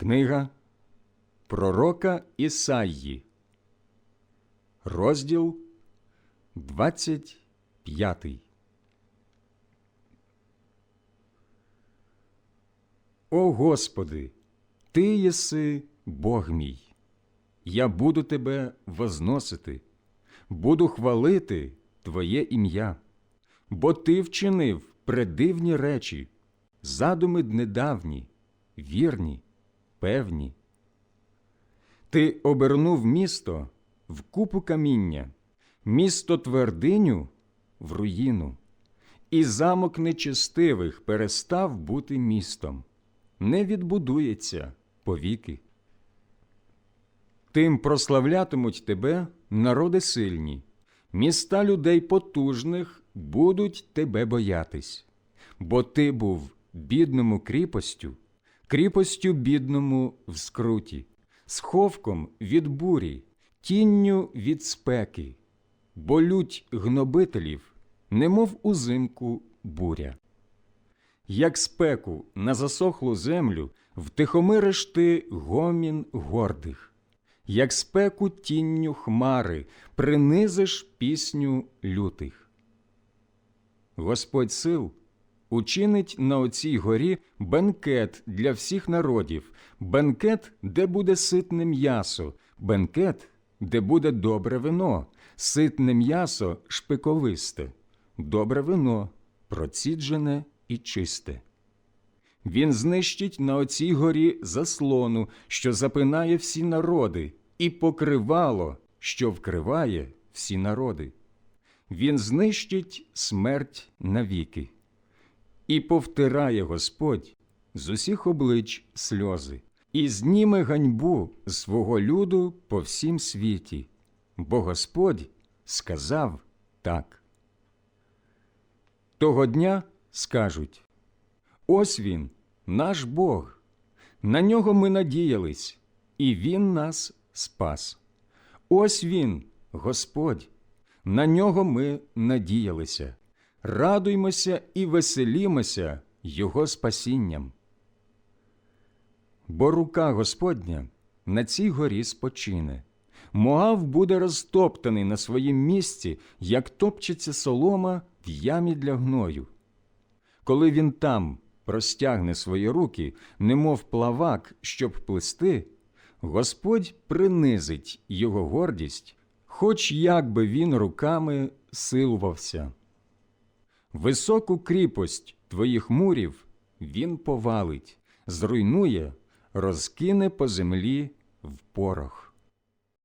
Книга Пророка Ісаї, розділ 25. О Господи, Ти єси Бог мій. Я буду Тебе возносити, буду хвалити Твоє ім'я, бо Ти вчинив предивні речі, задуми недавні, вірні, певні. Ти обернув місто в купу каміння, місто твердиню в руїну, і замок нечестивих перестав бути містом, не відбудується повіки. Тим прославлятимуть тебе народи сильні, міста людей потужних будуть тебе боятись, бо ти був бідному кріпостю, кріпостю бідному в скруті, сховком від бурі, тінню від спеки, бо лють гнобителів, немов узимку буря. Як спеку на засохлу землю втихомириш ти гомін гордих, як спеку тінню хмари принизиш пісню лютих. Господь сил учинить на оцій горі бенкет для всіх народів, бенкет, де буде ситне м'ясо, бенкет, де буде добре вино, ситне м'ясо шпиковисте, добре вино, проціджене і чисте. Він знищить на оцій горі заслону, що запинає всі народи, і покривало, що вкриває всі народи. Він знищить смерть навіки. І повтирає Господь з усіх облич сльози, і зніме ганьбу свого люду по всім світі, бо Господь сказав так. Того дня скажуть Ось він, наш Бог, на нього ми надіялись, і Він нас спас. Ось він, Господь, на нього ми надіялися. Радуймося і веселімося Його спасінням. Бо рука Господня на цій горі спочине. Моав буде розтоптаний на своїм місці, як топчеться солома в ямі для гною. Коли він там простягне свої руки, немов плавак, щоб плисти, Господь принизить його гордість, хоч як би він руками силувався. Високу кріпость твоїх мурів він повалить, зруйнує, розкине по землі в порох.